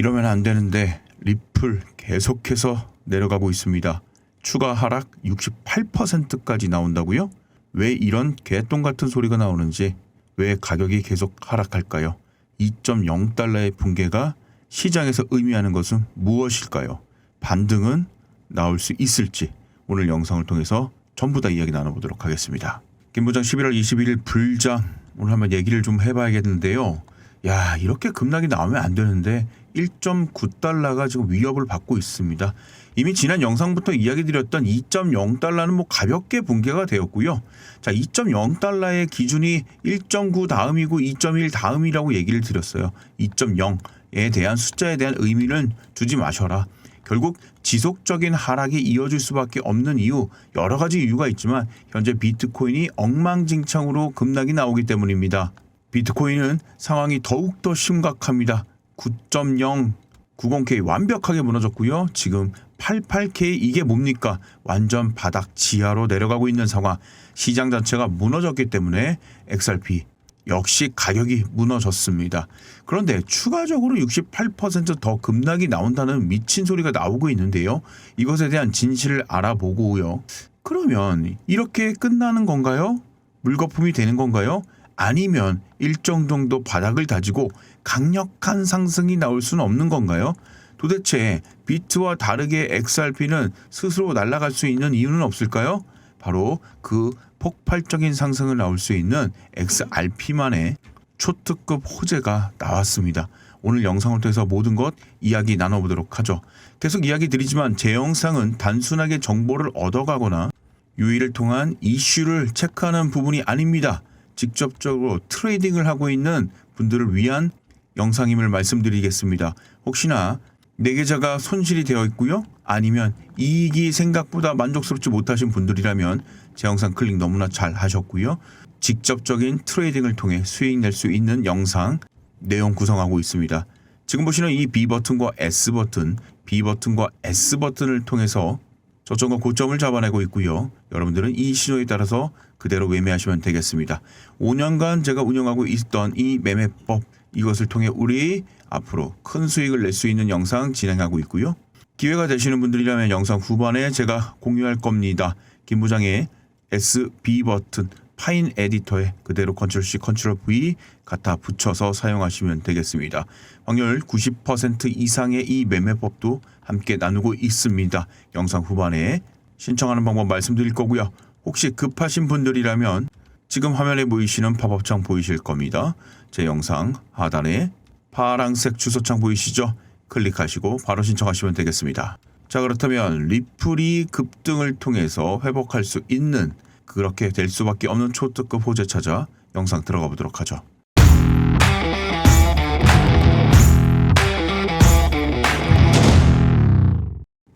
이러면 안 되는데 리플 계속해서 내려가고 있습니다. 추가 하락 68%까지 나온다고요? 왜 이런 개똥 같은 소리가 나오는지 왜 가격이 계속 하락할까요? 2.0달러의 붕괴가 시장에서 의미하는 것은 무엇일까요? 반등은 나올 수 있을지 오늘 영상을 통해서 전부 다 이야기 나눠보도록 하겠습니다. 김 부장 11월 21일 불장 오늘 한번 얘기를 좀 해봐야겠는데요. 야 이렇게 급락이 나오면 안 되는데 1.9달러가 지금 위협을 받고 있습니다. 이미 지난 영상부터 이야기 드렸던 2.0달러는 뭐 가볍게 붕괴가 되었고요. 자, 2.0달러의 기준이 1.9 다음이고 2.1 다음이라고 얘기를 드렸어요. 2.0에 대한 숫자에 대한 의미는 두지 마셔라. 결국 지속적인 하락이 이어질 수밖에 없는 이유 여러 가지 이유가 있지만 현재 비트코인이 엉망진창으로 급락이 나오기 때문입니다. 비트코인은 상황이 더욱더 심각합니다. 9.0 90K 완벽하게 무너졌고요. 지금 88K 이게 뭡니까? 완전 바닥 지하로 내려가고 있는 상황. 시장 자체가 무너졌기 때문에 XRP 역시 가격이 무너졌습니다. 그런데 추가적으로 68%더 급락이 나온다는 미친 소리가 나오고 있는데요. 이것에 대한 진실을 알아보고요. 그러면 이렇게 끝나는 건가요? 물거품이 되는 건가요? 아니면 일정 정도 바닥을 다지고 강력한 상승이 나올 수는 없는 건가요? 도대체 비트와 다르게 XRP는 스스로 날아갈 수 있는 이유는 없을까요? 바로 그 폭발적인 상승을 나올 수 있는 XRP만의 초특급 호재가 나왔습니다. 오늘 영상을 통해서 모든 것 이야기 나눠보도록 하죠. 계속 이야기 드리지만 제 영상은 단순하게 정보를 얻어가거나 유의를 통한 이슈를 체크하는 부분이 아닙니다. 직접적으로 트레이딩을 하고 있는 분들을 위한 영상임을 말씀드리겠습니다. 혹시나 내 계좌가 손실이 되어 있고요. 아니면 이익이 생각보다 만족스럽지 못하신 분들이라면 제 영상 클릭 너무나 잘 하셨고요. 직접적인 트레이딩을 통해 수익 낼 수 있는 영상 내용 구성하고 있습니다. 지금 보시는 이 B 버튼과 S 버튼, B 버튼과 S 버튼을 통해서 저점과 고점을 잡아내고 있고요. 여러분들은 이 신호에 따라서 그대로 매매하시면 되겠습니다. 5년간 제가 운영하고 있던 이 매매법 이것을 통해 우리 앞으로 큰 수익을 낼 수 있는 영상 진행하고 있고요. 기회가 되시는 분들이라면 영상 후반에 제가 공유할 겁니다. 김 부장의 SB 버튼 파인 에디터에 그대로 컨트롤 C, 컨트롤 V 갖다 붙여서 사용하시면 되겠습니다. 확률 90% 이상의 이 매매법도 함께 나누고 있습니다. 영상 후반에 신청하는 방법 말씀드릴 거고요. 혹시 급하신 분들이라면 지금 화면에 보이시는 팝업창 보이실 겁니다. 제 영상 하단에 파랑색 주소창 보이시죠? 클릭하시고 바로 신청하시면 되겠습니다. 자 그렇다면 리플이 급등을 통해서 회복할 수 있는 그렇게 될 수밖에 없는 초특급 호재 찾아 영상 들어가 보도록 하죠.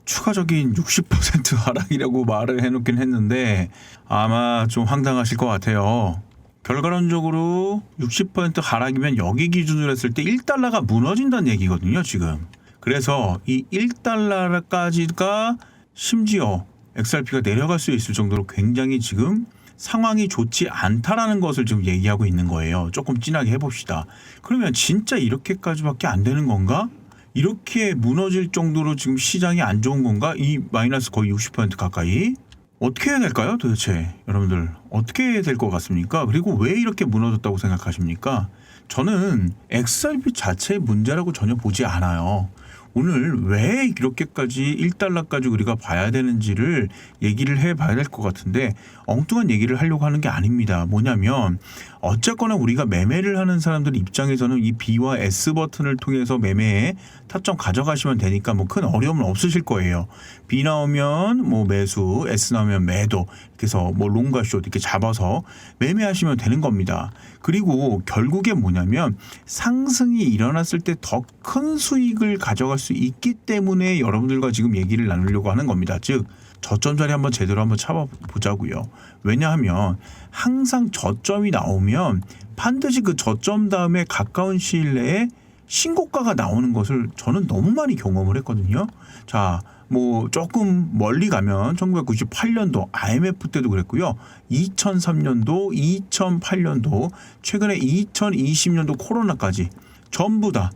추가적인 60% 하락이라고 말을 해놓긴 했는데 아마 좀 황당하실 것 같아요. 결과론적으로 60% 하락이면 여기 기준으로 했을 때 1달러가 무너진다는 얘기거든요, 지금. 그래서 이 1달러까지가 심지어 XRP가 내려갈 수 있을 정도로 굉장히 지금 상황이 좋지 않다라는 것을 지금 얘기하고 있는 거예요. 조금 진하게 해봅시다. 그러면 진짜 이렇게까지밖에 안 되는 건가? 이렇게 무너질 정도로 지금 시장이 안 좋은 건가? 이 마이너스 거의 60% 가까이? 어떻게 해야 될까요, 도대체? 여러분들, 어떻게 해야 될 것 같습니까? 그리고 왜 이렇게 무너졌다고 생각하십니까? 저는 XRP 자체의 문제라고 전혀 보지 않아요. 오늘 왜 이렇게까지 1달러까지 우리가 봐야 되는지를 얘기를 해 봐야 될 것 같은데 엉뚱한 얘기를 하려고 하는 게 아닙니다. 뭐냐면 어쨌거나 우리가 매매를 하는 사람들 입장에서는 이 B와 S 버튼을 통해서 매매에 타점 가져가시면 되니까 뭐 큰 어려움은 없으실 거예요. B 나오면 뭐 매수, S 나오면 매도 이렇게 해서 뭐 롱과 숏 이렇게 잡아서 매매하시면 되는 겁니다. 그리고 결국에 뭐냐면 상승이 일어났을 때 더 큰 수익을 가져갈 수 있기 때문에 여러분들과 지금 얘기를 나누려고 하는 겁니다. 즉 저점 자리 한번 제대로 한번 잡아보자고요. 왜냐하면 항상 저점이 나오면 반드시 그 저점 다음에 가까운 시일 내에 신고가가 나오는 것을 저는 너무 많이 경험을 했거든요. 자, 뭐 조금 멀리 가면 1998년도 IMF 때도 그랬고요. 2003년도, 2008년도, 최근에 2020년도 코로나까지 전부 다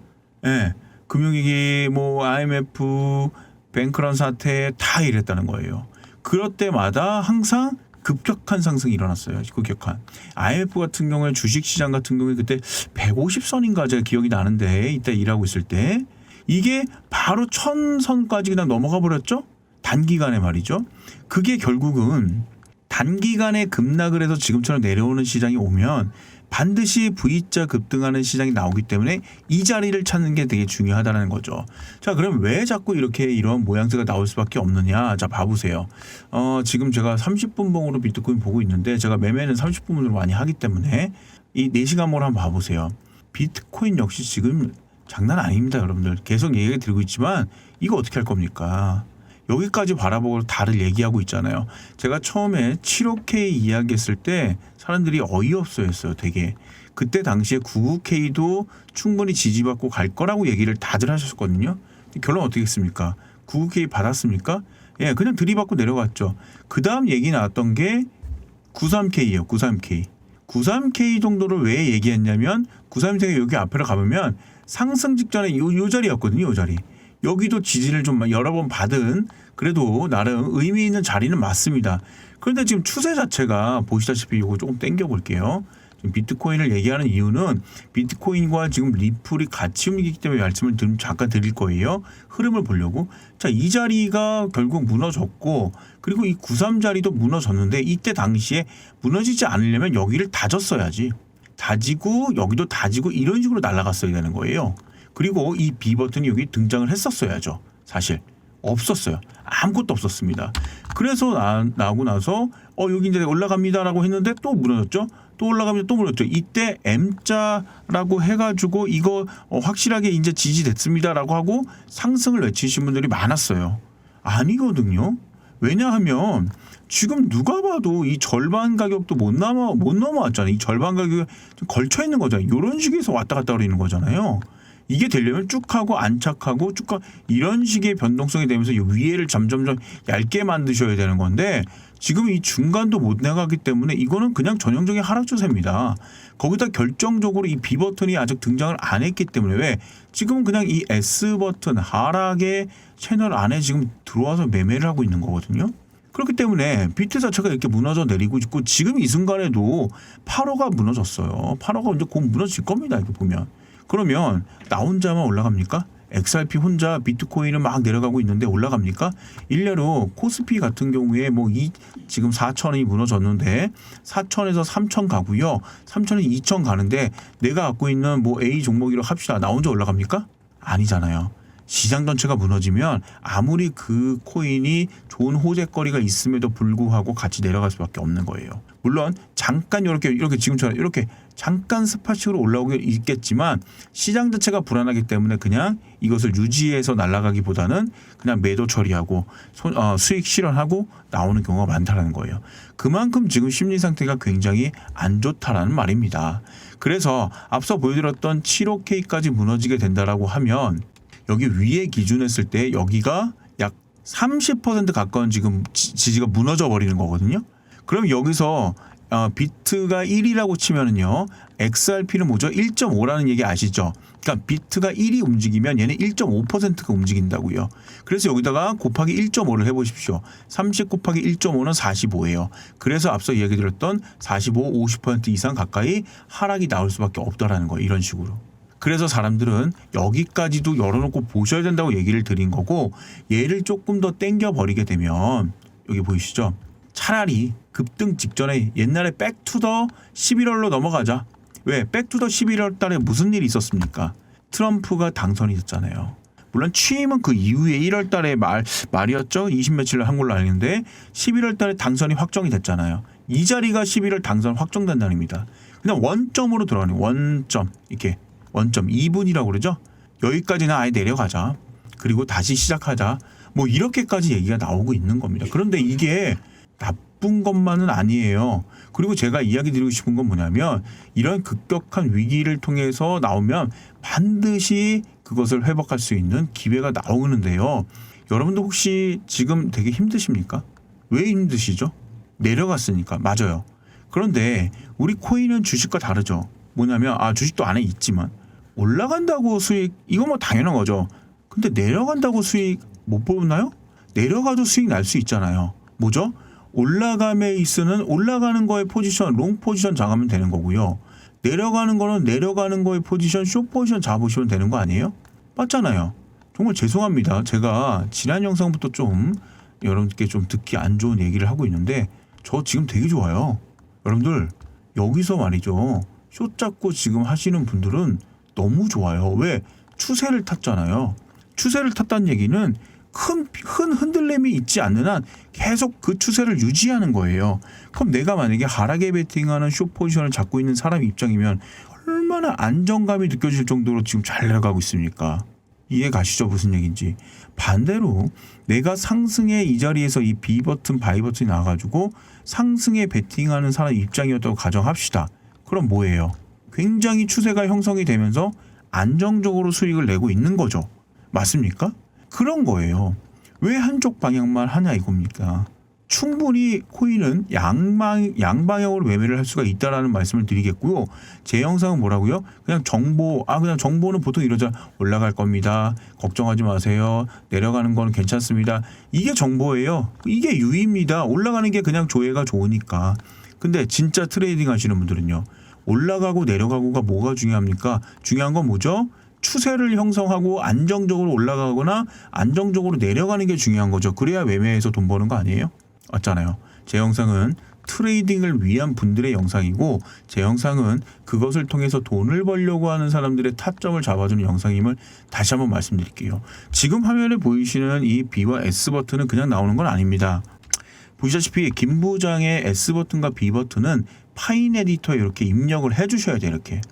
예. 금융위기 뭐 IMF 뱅크런 사태 다 이랬다는 거예요. 그럴 때마다 항상 급격한 상승이 일어났어요. 급격한. IMF 같은 경우에 주식 시장 같은 경우에 그때 150선인가 제가 기억이 나는데 이때 일하고 있을 때 이게 바로 1000선까지 그냥 넘어가 버렸죠? 단기간에 말이죠. 그게 결국은 단기간에 급락을 해서 지금처럼 내려오는 시장이 오면 반드시 V자 급등하는 시장이 나오기 때문에 이 자리를 찾는 게 되게 중요하다는 거죠. 자, 그럼 왜 자꾸 이렇게 이런 모양새가 나올 수밖에 없느냐? 자, 봐보세요. 어, 지금 제가 30분 봉으로 비트코인 보고 있는데 제가 매매는 30분으로 많이 하기 때문에 이 4시간 모를 한번 봐보세요. 비트코인 역시 지금 장난 아닙니다, 여러분들. 계속 얘기 드리고 있지만 이거 어떻게 할 겁니까? 여기까지 바라보고 다를 얘기하고 있잖아요. 제가 처음에 7호K 이야기했을 때 사람들이 어이없어 했어요, 되게. 그때 당시에 99K도 충분히 지지받고 갈 거라고 얘기를 다들 하셨거든요. 결론 어떻게 했습니까? 99K 받았습니까? 예, 그냥 들이받고 내려갔죠. 그 다음 얘기 나왔던 게 93K예요, 93K. 93K 정도를 왜 얘기했냐면 93K가 여기 앞으로 가보면 상승 직전에 요, 요 자리였거든요, 요 자리. 여기도 지지를 좀 여러 번 받은 그래도 나름 의미 있는 자리는 맞습니다. 그런데 지금 추세 자체가 보시다시피 이거 조금 땡겨 볼게요. 비트코인을 얘기하는 이유는 비트코인과 지금 리플이 같이 움직이기 때문에 말씀을 좀 잠깐 드릴 거예요. 흐름을 보려고. 자, 이 자리가 결국 무너졌고 그리고 이 93 자리도 무너졌는데 이때 당시에 무너지지 않으려면 여기를 다졌어야지. 다지고 여기도 다지고 이런 식으로 날아갔어야 되는 거예요. 그리고 이 B 버튼이 여기 등장을 했었어야죠. 사실 없었어요. 아무것도 없었습니다. 그래서 나, 나오고 나서 어 여기 이제 올라갑니다라고 했는데 또 무너졌죠. 또 올라가면 또 무너졌죠. 이때 M자라고 해가지고 이거 어, 확실하게 이제 지지됐습니다라고 하고 상승을 외치신 분들이 많았어요. 아니거든요. 왜냐하면 지금 누가 봐도 이 절반 가격도 못 넘어 못 넘어왔잖아요. 이 절반 가격이 걸쳐 있는 거잖아요. 이런 식에서 왔다 갔다 거리는 거잖아요. 이게 되려면 쭉 하고 안착하고 쭉 가, 이런 식의 변동성이 되면서 이 위에를 점점점 얇게 만드셔야 되는 건데 지금 이 중간도 못 나가기 때문에 이거는 그냥 전형적인 하락 추세입니다. 거기다 결정적으로 이 B 버튼이 아직 등장을 안 했기 때문에 왜 지금은 그냥 이 S 버튼 하락의 채널 안에 지금 들어와서 매매를 하고 있는 거거든요. 그렇기 때문에 비트 자체가 이렇게 무너져 내리고 있고 지금 이 순간에도 8호가 무너졌어요. 8호가 이제 곧 무너질 겁니다. 이렇게 보면. 그러면 나 혼자만 올라갑니까? XRP 혼자 비트코인은 막 내려가고 있는데 올라갑니까? 일례로 코스피 같은 경우에 뭐 이 지금 4천이 무너졌는데 4천에서 3천 가고요. 3천에서 2천 가는데 내가 갖고 있는 뭐 A 종목이라고 합시다. 나 혼자 올라갑니까? 아니잖아요. 시장 전체가 무너지면 아무리 그 코인이 좋은 호재거리가 있음에도 불구하고 같이 내려갈 수밖에 없는 거예요. 물론 잠깐 이렇게 이렇게 지금처럼 이렇게 잠깐 스파식으로 올라오게 있겠지만 시장 자체가 불안하기 때문에 그냥 이것을 유지해서 날아가기보다는 그냥 매도 처리하고 손- 어, 수익 실현하고 나오는 경우가 많다라는 거예요. 그만큼 지금 심리 상태가 굉장히 안 좋다라는 말입니다. 그래서 앞서 보여드렸던 7호K까지 무너지게 된다라고 하면 여기 위에 기준했을 때 여기가 약 30% 가까운 지금 지- 지지가 무너져 버리는 거거든요. 그럼 여기서 어, 비트가 1이라고 치면은요. XRP는 뭐죠? 1.5라는 얘기 아시죠? 그러니까 비트가 1이 움직이면 얘는 1.5%가 움직인다고요. 그래서 여기다가 곱하기 1.5를 해 보십시오. 30 곱하기 1.5는 45예요. 그래서 앞서 이야기 드렸던 45, 50% 이상 가까이 하락이 나올 수밖에 없다라는 거예요. 이런 식으로. 그래서 사람들은 여기까지도 열어놓고 보셔야 된다고 얘기를 드린 거고 얘를 조금 더 땡겨 버리게 되면 여기 보이시죠? 차라리 급등 직전에 옛날에 백투더 11월로 넘어가자. 왜? 백투더 11월 달에 무슨 일이 있었습니까? 트럼프가 당선이 됐잖아요. 물론 취임은 그 이후에 1월 달에 말, 말이었죠. 20 며칠 한 걸로 알겠는데 11월 달에 당선이 확정이 됐잖아요. 이 자리가 11월 당선 확정된 날입니다. 그냥 원점으로 들어가는. 원점. 이렇게 원점 2분이라고 그러죠. 여기까지는 아예 내려가자. 그리고 다시 시작하자. 뭐 이렇게까지 얘기가 나오고 있는 겁니다. 그런데 이게 나쁜 것만은 아니에요. 그리고 제가 이야기 드리고 싶은 건 뭐냐면 이런 급격한 위기를 통해서 나오면 반드시 그것을 회복할 수 있는 기회가 나오는데요. 여러분도 혹시 지금 되게 힘드십니까? 왜 힘드시죠? 내려갔으니까. 맞아요. 그런데 우리 코인은 주식과 다르죠. 뭐냐면 아 주식도 안에 있지만 올라간다고 수익 이거 뭐 당연한 거죠. 근데 내려간다고 수익 못 보나요? 내려가도 수익 날 수 있잖아요. 뭐죠? 올라감에 있으는 올라가는 거에 포지션 롱 포지션 잡으면 되는 거고요. 내려가는 거는 내려가는 거에 포지션 숏 포지션 잡으시면 되는 거 아니에요? 맞잖아요. 정말 죄송합니다. 제가 지난 영상부터 좀 여러분께 좀 듣기 안 좋은 얘기를 하고 있는데 저 지금 되게 좋아요. 여러분들 여기서 말이죠. 숏 잡고 지금 하시는 분들은 너무 좋아요. 왜? 추세를 탔잖아요. 추세를 탔다는 얘기는 큰, 큰 흔들림이 있지 않는 한 계속 그 추세를 유지하는 거예요. 그럼 내가 만약에 하락에 베팅하는 숏 포지션을 잡고 있는 사람 입장이면 얼마나 안정감이 느껴질 정도로 지금 잘 내려가고 있습니까? 이해 가시죠? 무슨 얘기인지. 반대로 내가 상승의 이 자리에서 이 B 버튼, 바이 버튼이 나와가지고 상승에 베팅하는 사람 입장이었다고 가정합시다. 그럼 뭐예요? 굉장히 추세가 형성이 되면서 안정적으로 수익을 내고 있는 거죠. 맞습니까? 그런 거예요. 왜 한쪽 방향만 하냐 이겁니까? 충분히 코인은 양방 양방향으로 매매를 할 수가 있다라는 말씀을 드리겠고요. 제 영상은 뭐라고요? 그냥 정보 아 그냥 정보는 보통 이러자 올라갈 겁니다. 걱정하지 마세요. 내려가는 거는 괜찮습니다. 이게 정보예요. 이게 유의입니다. 올라가는 게 그냥 조회가 좋으니까. 근데 진짜 트레이딩 하시는 분들은요. 올라가고 내려가고가 뭐가 중요합니까? 중요한 건 뭐죠? 추세를 형성하고 안정적으로 올라가거나 안정적으로 내려가는 게 중요한 거죠. 그래야 매매해서 돈 버는 거 아니에요? 맞잖아요. 제 영상은 트레이딩을 위한 분들의 영상이고 제 영상은 그것을 통해서 돈을 벌려고 하는 사람들의 타점을 잡아주는 영상임을 다시 한번 말씀드릴게요. 지금 화면에 보이시는 이 B와 S 버튼은 그냥 나오는 건 아닙니다. 보시다시피 김 부장의 S 버튼과 B 버튼은 파인 에디터에 이렇게 입력을 해주셔야 돼요. 이렇게.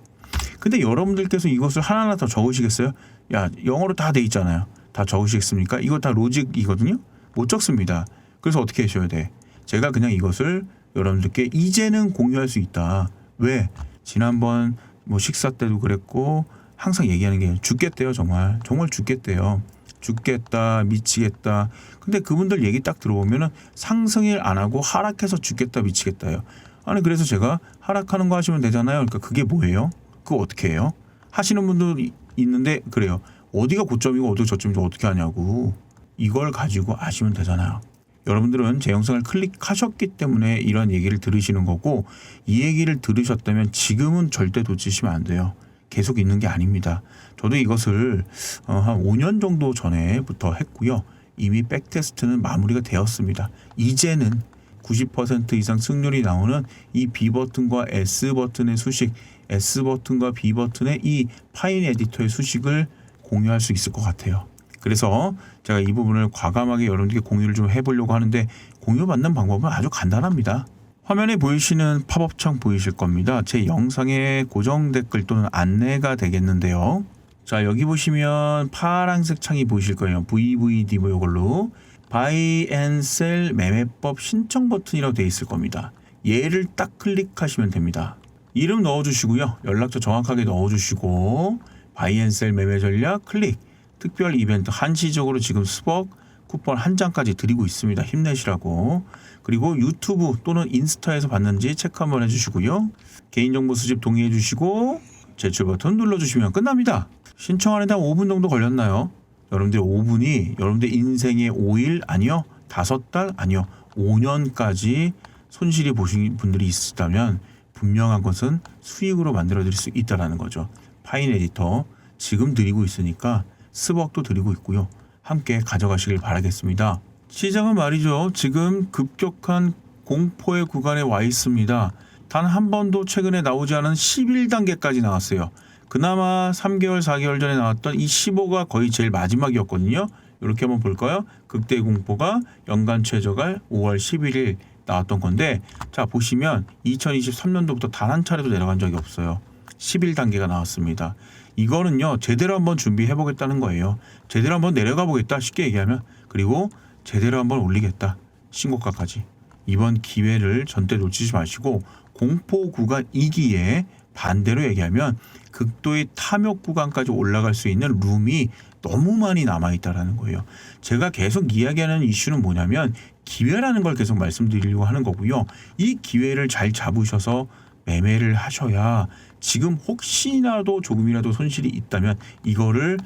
근데 여러분들께서 이것을 하나하나 더 적으시겠어요? 야 영어로 다 돼 있잖아요. 다 적으시겠습니까? 이거 다 로직이거든요. 못 적습니다. 그래서 어떻게 하셔야 돼? 제가 그냥 이것을 여러분들께 이제는 공유할 수 있다. 왜? 지난번 뭐 식사 때도 그랬고 항상 얘기하는 게 죽겠대요 정말 정말 죽겠대요 죽겠다 미치겠다 근데 그분들 얘기 딱 들어보면은 상승일 안 하고 하락해서 죽겠다 미치겠다요 아니 그래서 제가 하락하는 거 하시면 되잖아요 그러니까 그게 뭐예요 그거 어떻게 해요 하시는 이- 있는데 그래요 어디가 고점이고 어디가 저점이고 어떻게 하냐고 이걸 가지고 아시면 되잖아요 여러분들은 제 영상을 클릭하셨기 때문에 이런 얘기를 들으시는 거고 이 얘기를 들으셨다면 지금은 절대 놓치시면 안 돼요. 계속 있는 게 아닙니다. 저도 이것을 어, 한 5년 정도 전에부터 했고요. 이미 백테스트는 마무리가 되었습니다. 이제는 90% 이상 승률이 나오는 이 B 버튼과 S 버튼의 수식, S 버튼과 B 버튼의 이 파인 에디터의 수식을 공유할 수 있을 것 같아요. 그래서 제가 이 부분을 과감하게 여러분들께 공유를 좀 해보려고 하는데 공유받는 방법은 아주 간단합니다. 화면에 보이시는 팝업창 보이실 겁니다. 제 영상의 고정 댓글 또는 안내가 되겠는데요. 자 여기 보시면 파란색 창이 보이실 거예요. VVD 뭐 이걸로 Buy and Sell 매매법 신청 버튼이라고 되어 있을 겁니다. 얘를 딱 클릭하시면 됩니다. 이름 넣어주시고요. 연락처 정확하게 넣어주시고 Sell 매매 전략 클릭 특별 이벤트 한시적으로 지금 스벅 쿠폰 한 장까지 드리고 있습니다. 힘내시라고. 그리고 유튜브 또는 인스타에서 봤는지 체크 한번 해주시고요. 개인정보 수집 동의해 주시고 제출 버튼 눌러주시면 끝납니다. 신청하는데 한 5분 정도 걸렸나요? 여러분들 5분이 여러분들 인생의 5일 아니요 5달 아니요 5년까지 손실이 보신 분들이 있다면 분명한 것은 수익으로 만들어 드릴 수 있다라는 거죠. 파인 에디터 지금 드리고 있으니까 스벅도 드리고 있고요. 함께 가져가시길 바라겠습니다. 시장은 말이죠. 지금 급격한 공포의 구간에 와 있습니다. 단 한 번도 최근에 나오지 않은 11단계까지 나왔어요. 그나마 3개월, 4개월 전에 나왔던 이 15가 거의 제일 마지막이었거든요. 이렇게 한번 볼까요? 극대 공포가 연간 최저가 5월 11일 나왔던 건데 자 보시면 2023년도부터 단 한 차례도 내려간 적이 없어요. 11단계가 나왔습니다. 이거는요 제대로 한번 준비해 보겠다는 거예요. 제대로 한번 내려가 보겠다 쉽게 얘기하면 그리고 제대로 한번 올리겠다 신고가까지 이번 기회를 전대 놓치지 마시고 공포 구간 2기에 반대로 얘기하면 극도의 탐욕 구간까지 올라갈 수 있는 룸이 너무 많이 남아 있다라는 거예요. 제가 계속 이야기하는 이슈는 뭐냐면 기회라는 걸 계속 말씀드리려고 하는 거고요. 이 기회를 잘 잡으셔서 매매를 하셔야 지금 혹시나도 조금이라도 손실이 있다면 이거를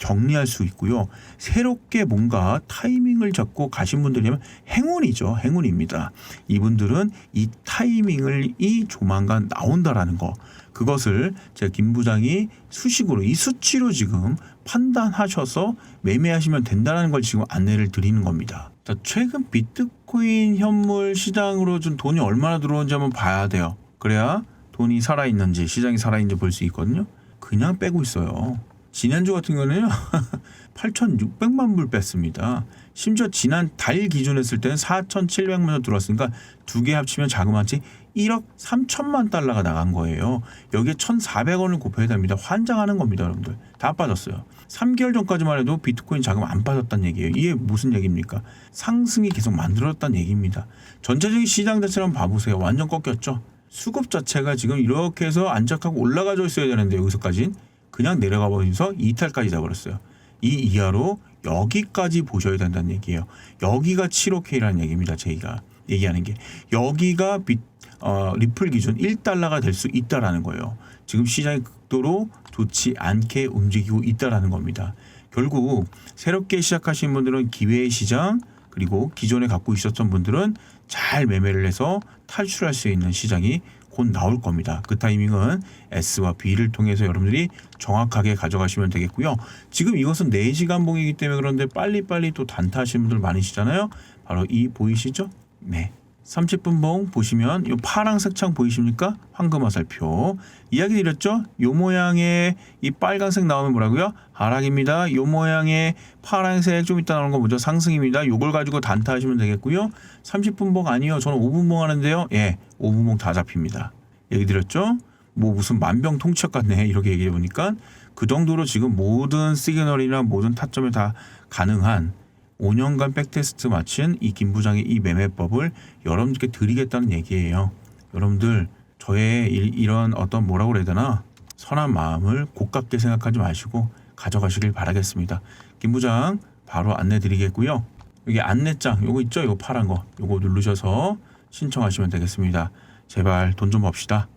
정리할 수 있고요. 새롭게 뭔가 타이밍을 잡고 가신 분들이면 행운이죠. 행운입니다. 이분들은 이 타이밍을 이 조만간 나온다라는 거. 그것을 제가 김 부장이 수식으로 이 수치로 지금 판단하셔서 매매하시면 된다는 걸 지금 안내를 드리는 겁니다. 자, 최근 비트코인 현물 시장으로 좀 돈이 얼마나 들어오는지 한번 봐야 돼요. 그래야 돈이 살아있는지 시장이 살아있는지 볼 수 있거든요. 그냥 빼고 있어요. 지난주 같은 경우는요. 8,600만 불 뺐습니다. 심지어 지난 달 기준 했을 때는 4,700만 원 들어왔으니까 두 개 합치면 자그마치 1억 3천만 달러가 나간 거예요. 여기에 1,400원을 곱해야 됩니다. 환장하는 겁니다, 여러분들. 다 빠졌어요. 3개월 전까지만 해도 비트코인 자금 안 빠졌다는 얘기예요. 이게 무슨 얘기입니까? 상승이 계속 만들었다는 얘기입니다. 전체적인 시장 자체를 한번 봐보세요. 완전 꺾였죠? 수급 자체가 지금 이렇게 해서 안착하고 올라가져 있어야 되는데 여기서까진 그냥 내려가 버리면서 이탈까지 돼버렸어요. 이 이하로 여기까지 보셔야 된다는 얘기예요. 여기가 7OK라는 얘기입니다. 저희가 얘기하는 게 여기가 비, 어, 리플 기준 1달러가 될 수 있다라는 거예요. 지금 시장이 극도로 좋지 않게 움직이고 있다라는 겁니다. 결국 새롭게 시작하신 분들은 기회의 시장 그리고 기존에 갖고 있었던 분들은 잘 매매를 해서 탈출할 수 있는 시장이 곧 나올 겁니다. 그 타이밍은 S와 B를 통해서 여러분들이 정확하게 가져가시면 되겠고요. 지금 이것은 4시간 봉이기 때문에 그런데 빨리빨리 또 단타하시는 분들 많으시잖아요. 바로 이 보이시죠? 네. 30분 봉 보시면 이 파란색 창 보이십니까? 황금 화살표. 이야기 드렸죠? 요 모양의 이 빨간색 나오면 뭐라고요? 하락입니다. 요 모양의 파란색 좀 이따 나오는 거 뭐죠? 상승입니다. 요걸 가지고 단타하시면 되겠고요. 30분 봉 아니요. 저는 5분 봉 하는데요. 예. 5분 봉 다 잡힙니다. 얘기 드렸죠? 뭐 무슨 만병통치약 같네. 이렇게 얘기해 보니까 그 정도로 지금 모든 시그널이나 모든 타점에 다 가능한 5년간 백테스트 마친 이 김 부장의 이 매매법을 여러분들께 드리겠다는 얘기예요. 여러분들 저의 이- 이런 어떤 뭐라고 그래야 되나 선한 마음을 고깝게 생각하지 마시고 가져가시길 바라겠습니다. 김 부장 바로 안내 드리겠고요. 여기 안내장 요거 있죠? 요거 파란 거 요거 누르셔서 신청하시면 되겠습니다. 제발 돈 좀 봅시다.